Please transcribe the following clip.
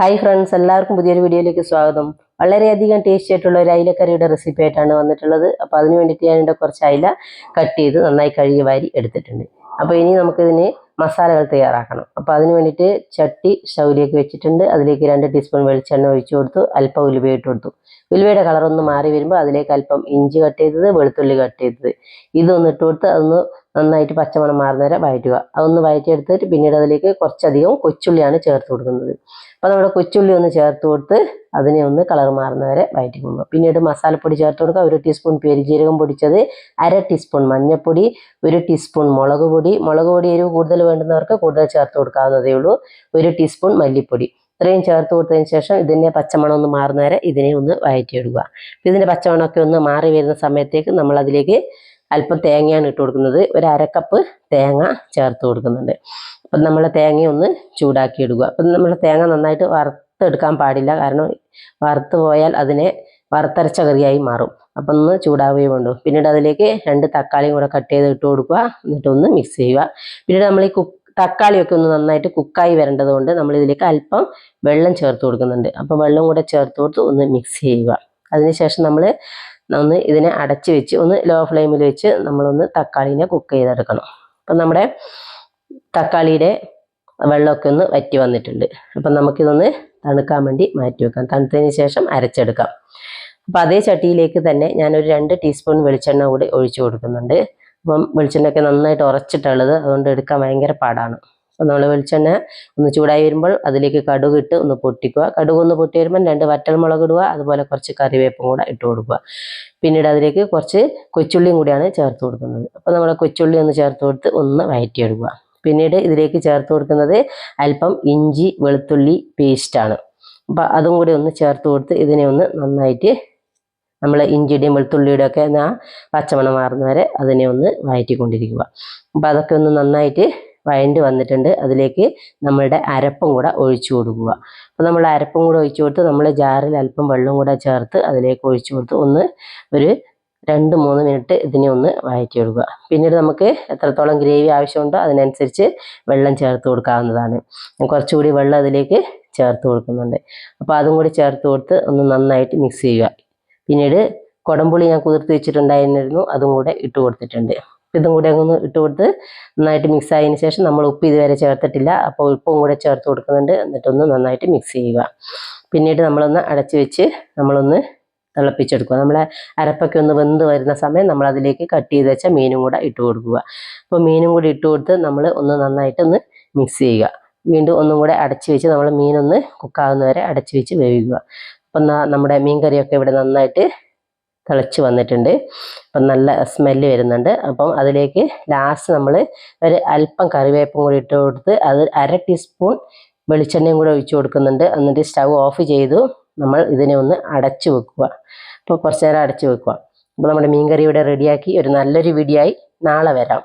Hi friends എല്ലാവർക്കും പുതിയൊരു വീഡിയോയിലേക്ക് സ്വാഗതം. വളരെയധികം ടേസ്റ്റി ആയിട്ടുള്ള ഒരു അയിലക്കറിയുടെ റെസിപ്പി ആയിട്ടാണ് വന്നിട്ടുള്ളത്. അപ്പോൾ അതിന് വേണ്ടിയിട്ട് ഞാൻ എന്റെ കുറച്ച് അയില കട്ട് ചെയ്ത് നന്നായി കഴുകി വാരി എടുത്തിട്ടുണ്ട്. അപ്പോൾ ഇനി നമുക്കിതിന് മസാലകൾ തയ്യാറാക്കണം. അപ്പോൾ അതിന് വേണ്ടിയിട്ട് ചട്ടി സ്റ്റൗവിലേക്ക് വെച്ചിട്ടുണ്ട്. അതിലേക്ക് രണ്ട് ടീസ്പൂൺ വെളിച്ചെണ്ണ ഒഴിച്ചു കൊടുത്തു. അല്പം ഉലുവ ഇട്ട് കൊടുത്തു. ഉലുവയുടെ കളറൊന്ന് മാറി വരുമ്പോൾ അതിലേക്ക് അല്പം ഇഞ്ചി കട്ട് ചെയ്തത് വെളുത്തുള്ളി കട്ട് ചെയ്തത്. ഇതൊന്ന് ഇട്ട് കൊടുത്ത് അതൊന്ന് നന്നായിട്ട് പച്ചമണം മാറുന്ന വരെ വഴറ്റുക. അതൊന്ന് വഴറ്റിയെടുത്തിട്ട് പിന്നീട് അതിലേക്ക് കുറച്ചധികം കൊച്ചുള്ളിയാണ് ചേർത്ത് കൊടുക്കുന്നത്. അപ്പോൾ നമ്മുടെ കൊച്ചുള്ളി ഒന്ന് ചേർത്ത് കൊടുത്ത് അതിനെ ഒന്ന് കളർ മാറുന്ന വരെ വഴറ്റി കൊടുക്കുക. പിന്നീട് മസാലപ്പൊടി ചേർത്ത് കൊടുക്കുക. ഒരു ടീസ്പൂൺ പെരുജീരകം പൊടിച്ചത് അര ടീസ്പൂൺ മഞ്ഞൾപ്പൊടി ഒരു ടീസ്പൂൺ മുളക് പൊടി. മുളക് പൊടി എരിവ് കൂടുതൽ വേണ്ടുന്നവർക്ക് കൂടുതൽ ചേർത്ത് കൊടുക്കാവുന്നതേ ഉള്ളൂ. ഒരു ടീസ്പൂൺ മല്ലിപ്പൊടി. ഇത്രയും ചേർത്ത് കൊടുത്തതിന് ശേഷം ഇതിന്റെ പച്ചമണം ഒന്ന് മാറുന്ന വരെ ഇതിനെ ഒന്ന് വഴറ്റിയിടുക ഇതിന്റെ പച്ചമണമൊക്കെ ഒന്ന് മാറി വരുന്ന സമയത്തേക്ക് നമ്മൾ അതിലേക്ക് അല്പം തേങ്ങയാണ് ഇട്ട് കൊടുക്കുന്നത്. ഒരു അരക്കപ്പ് തേങ്ങ ചേർത്ത് കൊടുക്കുന്നുണ്ട്. അപ്പം നമ്മൾ തേങ്ങ ഒന്ന് ചൂടാക്കി ഇടുക. അപ്പം നമ്മൾ തേങ്ങ നന്നായിട്ട് വറുത്തെടുക്കാൻ പാടില്ല. കാരണം വറുത്ത് പോയാൽ അതിനെ വറുത്തരച്ച കറിയായി മാറും. അപ്പം ഒന്ന് ചൂടാവുകയും വേണ്ടു. പിന്നീട് അതിലേക്ക് രണ്ട് തക്കാളിയും കൂടെ കട്ട് ചെയ്ത് ഇട്ട് കൊടുക്കുക. എന്നിട്ട് ഒന്ന് മിക്സ് ചെയ്യുക. പിന്നീട് നമ്മൾ ഈ കുക്ക് തക്കാളിയൊക്കെ ഒന്ന് നന്നായിട്ട് കുക്കായി വരേണ്ടത് കൊണ്ട് നമ്മൾ ഇതിലേക്ക് അല്പം വെള്ളം ചേർത്ത് കൊടുക്കുന്നുണ്ട്. അപ്പം വെള്ളം കൂടെ ചേർത്ത് കൊടുത്ത് ഒന്ന് മിക്സ് ചെയ്യുക. അതിനുശേഷം നമ്മൾ ഒന്ന് ഇതിനെ അടച്ച് വെച്ച് ഒന്ന് ലോ ഫ്ലെയിമിൽ വെച്ച് നമ്മളൊന്ന് തക്കാളീനെ കുക്ക് ചെയ്തെടുക്കണം. അപ്പം നമ്മുടെ തക്കാളിയുടെ വെള്ളമൊക്കെ ഒന്ന് വറ്റി വന്നിട്ടുണ്ട്. അപ്പം നമുക്കിതൊന്ന് തണുക്കാൻ വേണ്ടി മാറ്റി വെക്കാം. തണുത്തതിന് ശേഷം അരച്ചെടുക്കാം. അപ്പോൾ അതേ ചട്ടിയിലേക്ക് തന്നെ ഞാനൊരു രണ്ട് ടീസ്പൂൺ വെളിച്ചെണ്ണ കൂടി ഒഴിച്ചു കൊടുക്കുന്നുണ്ട്. അപ്പം വെളിച്ചെണ്ണയൊക്കെ നന്നായിട്ട് ഉറച്ചിട്ടുള്ളത് അതുകൊണ്ട് എടുക്കാൻ ഭയങ്കര പാടാണ്. നമ്മൾ വെളിച്ചെണ്ണ ഒന്ന് ചൂടായി വരുമ്പോൾ അതിലേക്ക് കടുക് ഇട്ട് ഒന്ന് പൊട്ടിക്കുക. കടുക് ഒന്ന് പൊട്ടി വരുമ്പോൾ രണ്ട് വറ്റൽമുളക് ഇടുക അതുപോലെ കുറച്ച് കറിവേപ്പും കൂടെ ഇട്ട് കൊടുക്കുക. പിന്നീട് അതിലേക്ക് കുറച്ച് കൊച്ചുള്ളിയും കൂടിയാണ് ചേർത്ത് കൊടുക്കുന്നത്. അപ്പോൾ നമ്മൾ കൊച്ചുള്ളി ഒന്ന് ചേർത്ത് കൊടുത്ത് ഒന്ന് വഴറ്റിയെടുക്കുക പിന്നീട് ഇതിലേക്ക് ചേർത്ത് കൊടുക്കുന്നത് അല്പം ഇഞ്ചി വെളുത്തുള്ളി പേസ്റ്റാണ് അപ്പോൾ അതും കൂടി ഒന്ന് ചേർത്ത് കൊടുത്ത് ഇതിനെ ഒന്ന് നന്നായിട്ട് നമ്മൾ ഇഞ്ചിയുടെയും വെളുത്തുള്ളിയുടെ ഒക്കെ ആ പച്ചമണം മാറുന്ന വരെ അതിനെ ഒന്ന് വഴറ്റിക്കൊണ്ടിരിക്കുക അപ്പോൾ അതൊക്കെ ഒന്ന് നന്നായിട്ട് വഴണ്ട് വന്നിട്ടുണ്ട്. അതിലേക്ക് നമ്മളുടെ അരപ്പും കൂടെ ഒഴിച്ചു കൊടുക്കുക. അപ്പോൾ നമ്മൾ അരപ്പും കൂടെ ഒഴിച്ചു കൊടുത്ത് നമ്മൾ ജാറിൽ അല്പം വെള്ളം കൂടെ ചേർത്ത് അതിലേക്ക് ഒഴിച്ചു കൊടുത്ത് ഒന്ന് ഒരു രണ്ട് മൂന്ന് മിനിറ്റ് ഇതിനെ ഒന്ന് വഴറ്റിയെടുക്കുക പിന്നീട് നമുക്ക് എത്രത്തോളം ഗ്രേവി ആവശ്യമുണ്ടോ അതിനനുസരിച്ച് വെള്ളം ചേർത്ത് കൊടുക്കാവുന്നതാണ്. കുറച്ചുകൂടി വെള്ളം അതിലേക്ക് ചേർത്ത് കൊടുക്കുന്നുണ്ട്. അപ്പോൾ അതും കൂടി ചേർത്ത് കൊടുത്ത് ഒന്ന് നന്നായിട്ട് മിക്സ് ചെയ്യുക. പിന്നീട് കുടംപുളി ഞാൻ കുതിർത്ത് വെച്ചിട്ടുണ്ടായിരുന്നു അതും കൂടെ ഇട്ട് കൊടുത്തിട്ടുണ്ട്. ഇതും കൂടെ ഒന്ന് ഇട്ട് കൊടുത്ത് നന്നായിട്ട് മിക്സ് ആയതിനു ശേഷം നമ്മൾ ഉപ്പ് ഇതുവരെ ചേർത്തിട്ടില്ല. അപ്പോൾ ഉപ്പും കൂടെ ചേർത്ത് കൊടുക്കുന്നുണ്ട്. എന്നിട്ടൊന്ന് നന്നായിട്ട് മിക്സ് ചെയ്യുക. പിന്നീട് നമ്മളൊന്ന് അടച്ചു വെച്ച് നമ്മളൊന്ന് തിളപ്പിച്ചെടുക്കുക. നമ്മളെ അരപ്പൊക്കെ ഒന്ന് വെന്ത് വരുന്ന സമയം നമ്മൾ അതിലേക്ക് കട്ട് ചെയ്ത് വെച്ച മീനും കൂടെ ഇട്ട് കൊടുക്കുക. അപ്പോൾ മീനും കൂടി ഇട്ട് കൊടുത്ത് നമ്മൾ ഒന്ന് നന്നായിട്ടൊന്ന് മിക്സ് ചെയ്യുക. വീണ്ടും ഒന്നും കൂടെ അടച്ചു വെച്ച് നമ്മൾ മീനൊന്ന് കുക്കാവുന്നവരെ അടച്ചു വെച്ച് വേവിക്കുക. അപ്പം നമ്മുടെ മീൻ കറിയൊക്കെ ഇവിടെ നന്നായിട്ട് തിളച്ച് വന്നിട്ടുണ്ട്. അപ്പം നല്ല സ്മെല്ല് വരുന്നുണ്ട്. അപ്പം അതിലേക്ക് ലാസ്റ്റ് നമ്മൾ ഒരു അല്പം കറിവേപ്പും കൂടി ഇട്ട് കൊടുത്ത് അത് അര ടീസ്പൂൺ വെളിച്ചെണ്ണയും കൂടെ ഒഴിച്ചു കൊടുക്കുന്നുണ്ട്. എന്നിട്ട് സ്റ്റൗ ഓഫ് ചെയ്തു. നമ്മൾ ഇതിനെ ഒന്ന് അടച്ചു വെക്കുക. അപ്പോൾ കുറച്ച് നേരം അടച്ചു വെക്കുക. അപ്പോൾ നമ്മുടെ മീൻ കറി ഇവിടെ റെഡിയാക്കി ഒരു നല്ലൊരു വീഡിയോ ആയി നാളെ വരാം.